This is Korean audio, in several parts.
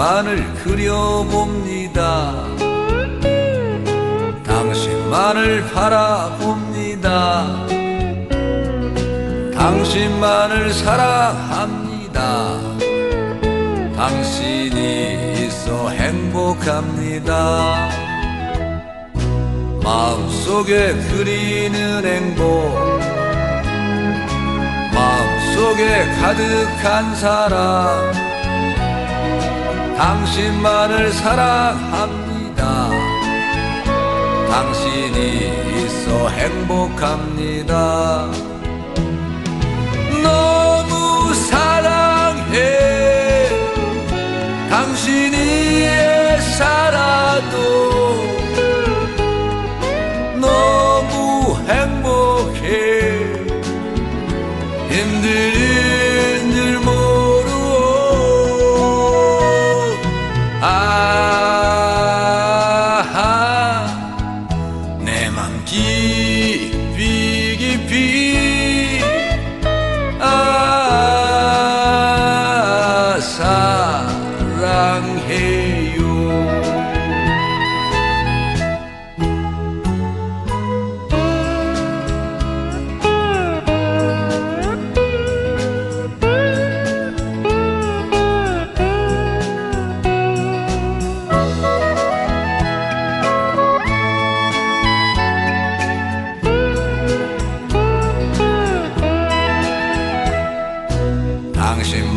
당신만을 그려봅니다. 당신만을 바라봅니다. 당신만을 사랑합니다. 당신이 있어 행복합니다. 마음속에 그리는 행복. 마음속에 가득한 사랑 당신만을 사랑합니다. 당신이 있어 행복합니다. 너무 사랑해. 당신이 살아도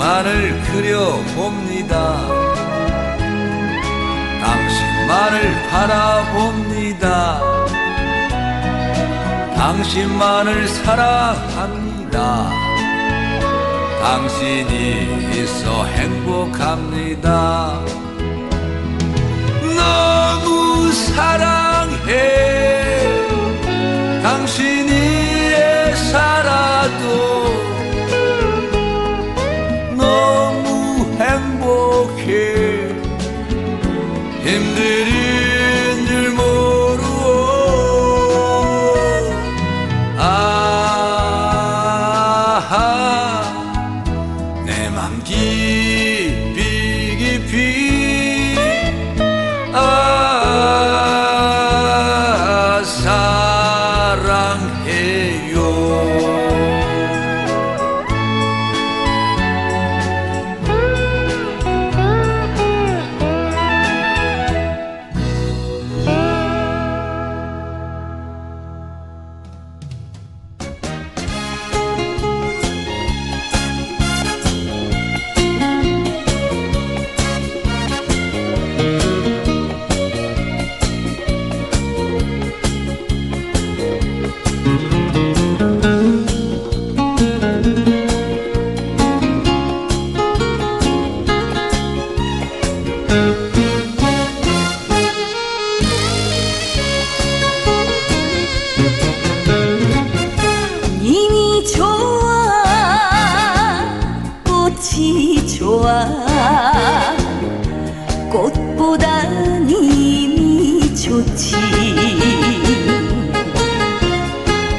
당신만을 그려봅니다. 당신만을 바라봅니다. 당신만을 사랑합니다. 당신이 있어 행복합니다. 너무 사랑 행복해 힘든 줄 모르고 아하 내맘깊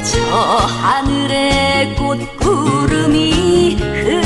저 하늘에 꽃구름이 흘